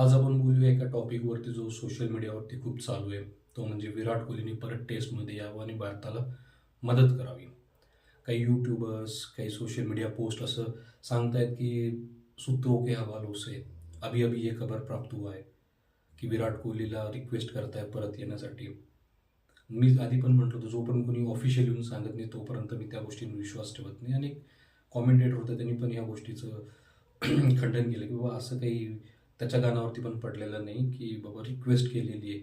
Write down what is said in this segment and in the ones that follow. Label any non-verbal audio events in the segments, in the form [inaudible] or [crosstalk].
आज आपण बोलूया एका टॉपिकवरती जो सोशल मीडियावरती खूप चालू आहे. तो म्हणजे विराट कोहलीने परत टेस्टमध्ये यावं आणि भारताला मदत करावी. काही यूट्यूबर्स काही सोशल मीडिया पोस्ट असं सांगतायत की सूत्रों के हवालों से अभी अभी ये खबर प्राप्त हुआ आहे की विराट कोहलीला रिक्वेस्ट करताय परत येण्यासाठी. मी आधी पण म्हटलं होतं जोपर्यंत कोणी ऑफिशियल येऊन सांगत नाही तोपर्यंत मी त्या गोष्टींवर विश्वास ठेवत नाही. आणि कॉमेंटेटर होतं त्यांनी पण या गोष्टीचं [clears throat] खंडन केलं की बाबा असं काही त्याच्या गाण्यावरती पण पडलेलं नाही की बाबा रिक्वेस्ट केलेली आहे.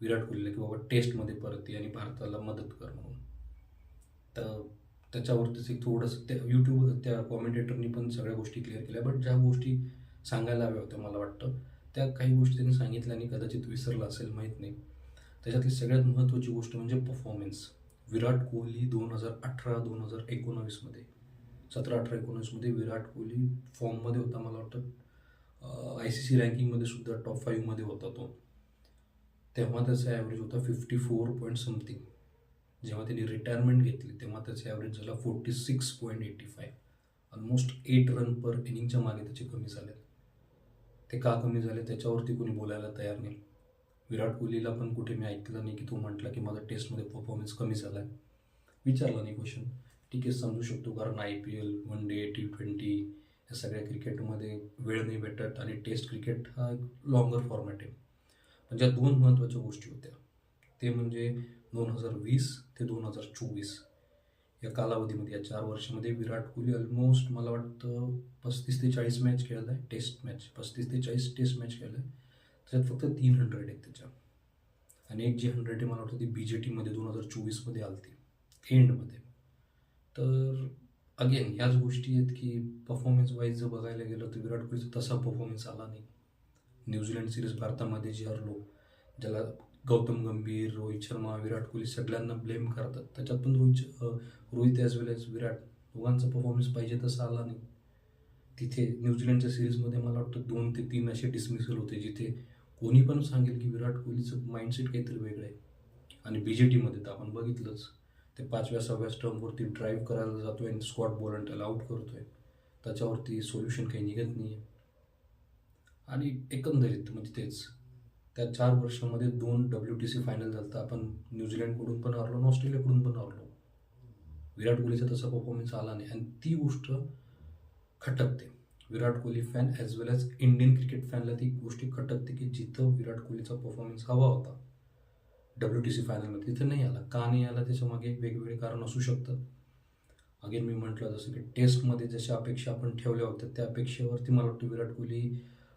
विराट कोहलीला की बाबा टेस्टमध्ये परत ये आणि भारताला मदत कर म्हणून. तर त्याच्यावरतीच एक थोडंसं त्या यूट्यूब त्या कॉमेंटेटरनी पण सगळ्या गोष्टी क्लिअर केल्या. बट ज्या गोष्टी सांगायला हव्या होत्या मला वाटतं त्या काही गोष्टी त्यांनी सांगितल्या आणि कदाचित विसरलं असेल माहीत नाही. त्याच्यातली सगळ्यात महत्त्वाची गोष्ट म्हणजे परफॉर्मन्स विराट कोहली दोन हजार अठरा दोन हजार एकोणावीसमध्ये सतरा अठरा एकोणीसमध्ये विराट कोहली फॉर्ममध्ये होता मला वाटतं. आय सी सी रँकिंगमध्ये सुद्धा टॉप फाईव्हमध्ये होता तो. तेव्हा त्याचा ॲव्हरेज होता फिफ्टी फोर पॉईंट समथिंग जेव्हा त्यांनी रिटायरमेंट घेतली तेव्हा त्याचा ॲव्हरेज झाला forty six point eighty five almost eight run per इनिंगच्या मागे त्याचे कमी झाले ते का कमी झाले त्याच्यावरती कोणी बोलायला तयार नाही. विराट कोहलीला पण कुठे मी ऐकलं नाही की तो म्हटला की माझा टेस्टमध्ये परफॉर्मन्स कमी झाला आहे विचारला नाही क्वेश्चन ठीक आहे समजू शकतो कारण I P L one day T twenty या सगळ्या क्रिकेटमध्ये वेळ नाही भेटत आणि टेस्ट क्रिकेट हा एक लॉंगर फॉर्मॅट आहे. म्हणजे पण ज्या दोन महत्त्वाच्या गोष्टी होत्या. ते म्हणजे दोन हजार वीस ते दोन हजार चोवीस. या कालावधीमध्ये या चार वर्षामध्ये विराट कोहली ऑलमोस्ट मला वाटतं पस्तीस ते चाळीस मॅच खेळला आहे टेस्ट मॅच पस्तीस ते चाळीस टेस्ट मॅच खेळला आहे. त्याच्यात फक्त तीन हंड्रेड आहेत त्याच्या. आणि एक जी हंड्रेड आहे मला वाटतं ती बी जे टीमध्ये दोन हजार चोवीसमध्ये आलती. एंडमध्ये तर अगेन ह्याच गोष्टी आहेत की परफॉर्मन्स वाईज जर बघायला गेलं तर विराट कोहलीचा तसा परफॉर्मन्स आला नाही. न्यूझीलंड सिरीज भारतामध्ये जी हरलो ज्याला गौतम गंभीर रोहित शर्मा विराट कोहली सगळ्यांना ब्लेम करतात. त्याच्यात पण Rohit Rohit as well as Virat दोघांचा परफॉर्मन्स पाहिजे तसा आला नाही. तिथे न्यूझीलंडच्या सिरीजमध्ये मला वाटतं दोन ते तीन असे डिसमिसल होते जिथे कोणी पण सांगेल की विराट कोहलीचं माइंडसेट काहीतरी वेगळं आहे. आणि बी जे टीमध्ये तर आपण बघितलंच. ते पाचव्या सहाव्या स्टंपवरती ड्राईव्ह करायला जातोय आणि स्कॉट बॉल आणि त्याला आउट करतोय. त्याच्यावरती सोल्युशन काही निघत नाही आहे आणि एकंदरीत म्हणजे तेच. त्या चार वर्षामध्ये दोन डब्ल्यू टी सी फायनल झालं आपण न्यूझीलंडकडून पण हरलो आणि ऑस्ट्रेलियाकडून पण हरलो. विराट कोहलीचा तसा परफॉर्मन्स आला नाही. आणि ती गोष्ट खटकते. Virat Kohli fan as well as Indian cricket फॅनला ती गोष्टी खटकते की जिथं विराट कोहलीचा परफॉर्मन्स हवा होता. डब्ल्यू टी सी फायनलमध्ये तिथं नाही आला. का नाही आला त्याच्यामागे वेगवेगळे कारण असू शकतात. अगेन मी म्हटलं जसं की टेस्टमध्ये जशा अपेक्षा आपण ठेवल्या होत्या त्या अपेक्षेवरती मला वाटतं विराट कोहली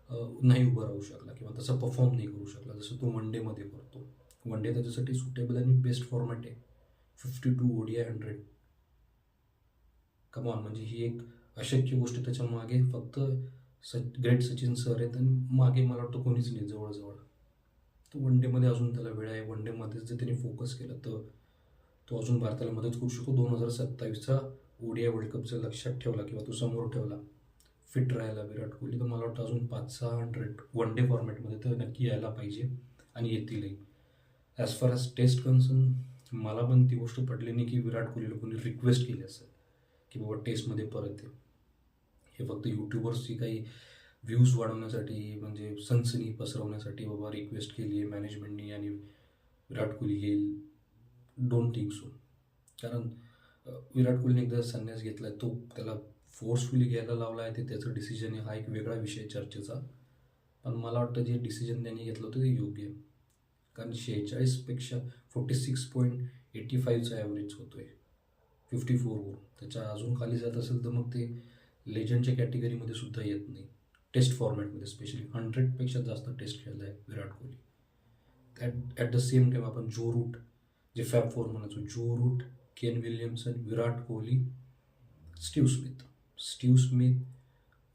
नाही उभं राहू शकला किंवा तसा परफॉर्म नाही करू शकला जसं तो वन डेमध्ये करतो. वन डे त्याच्यासाठी सुटेबल आणि बेस्ट फॉर्मॅट आहे. Fifty two ODI hundred come on म्हणजे ही एक अशक्य गोष्ट त्याच्यामागे फक्त सच ग्रेट सचिन सर आहेत आणि मागे मला वाटतं कोणीच नाही जवळजवळ. तो वन डेमध्ये अजून त्याला वेळ आहे. वन डेमध्येच जर त्यांनी फोकस केलं तर तो अजून भारताला मदत करू शकतो. दोन हजार सत्तावीसचा ओडिया वर्ल्ड कपचं लक्षात ठेवला किंवा तो समोर ठेवला फिट राहायला विराट कोहली तर मला वाटतं अजून पाच सहा हंड्रेड वन डे फॉर्मॅटमध्ये तर नक्की यायला पाहिजे आणि येतीलही. As far as test concern मला पण ती गोष्ट पडली नाही की विराट कोहलीला कोणी रिक्वेस्ट केली असेल की बाबा टेस्टमध्ये परत ये. हे फक्त यूट्यूबर्सची काही व्ह्यूज वाढवण्यासाठी म्हणजे सनसनी पसरवण्यासाठी बाबा रिक्वेस्ट केली आहे मॅनेजमेंटनी आणि विराट कोहली येईल. डोंट थिंक सो कारण विराट कोहलीने एकदा संन्यास घेतला आहे तो त्याला फोर्सफुली घ्यायला लावला आहे ते त्याचं डिसिजन आहे हा एक वेगळा विषय चर्चेचा. पण मला वाटतं जे डिसिजन त्यांनी घेतलं होतं ते योग्य आहे. कारण शेहेचाळीसपेक्षा फोर्टी सिक्स पॉईंट एटी फाईव्हचा ॲव्हरेज होतो आहे फिफ्टी फोरवर त्याच्या अजून खाली जात असेल तर मग ते लेजंडच्या कॅटेगरीमध्ये सुद्धा येत नाही. टेस्ट फॉर्मॅटमध्ये स्पेशली. हंड्रेडपेक्षा जास्त टेस्ट खेळला आहे Virat Kohli. At at the same time आपण जो रूट जे फॅब फोर म्हणायचो Joe Root Kane Williamson Virat Kohli Steve Smith Steve Smith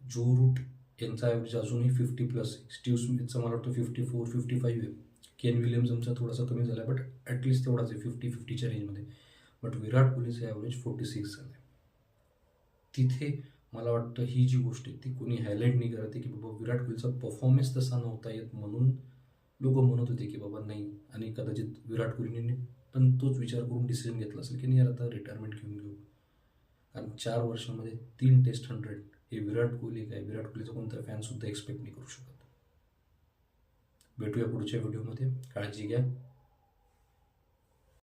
Joe Root यांचा ॲव्हरेज अजूनही फिफ्टी प्लस आहे. स्टीव स्मिथचा मला वाटतं फिफ्टी फोर फिफ्टी फाईव्ह आहे. केन विलियम्सनचा थोडासा कमी झाला आहे बट ॲटलीस्ट तेवढाच आहे फिफ्टी फिफ्टीच्या रेंजमध्ये बट विराट कोहलीचं ॲव्हरेज फोर्टी सिक्स झालं आहे तिथे मला वाटतं ही जी गोष्ट आहे ती कोणी हायलाईट नाही करत आहे की बाबा विराट कोहलीचा परफॉर्मन्स तसा नव्हता येत म्हणून लोक म्हणत होते की बाबा नाही आणि कदाचित विराट कोहलीने पण तोच विचार करून डिसिजन घेतला असेल की नाही यार आता रिटायरमेंट घेऊन घेऊ. कारण चार वर्षामध्ये तीन टेस्ट हंड्रेड हे विराट कोहली काय? विराट कोहलीचा कोणता फॅनसुद्धा एक्सपेक्ट नाही करू शकत. भेटूया पुढच्या व्हिडिओमध्ये काळजी घ्या.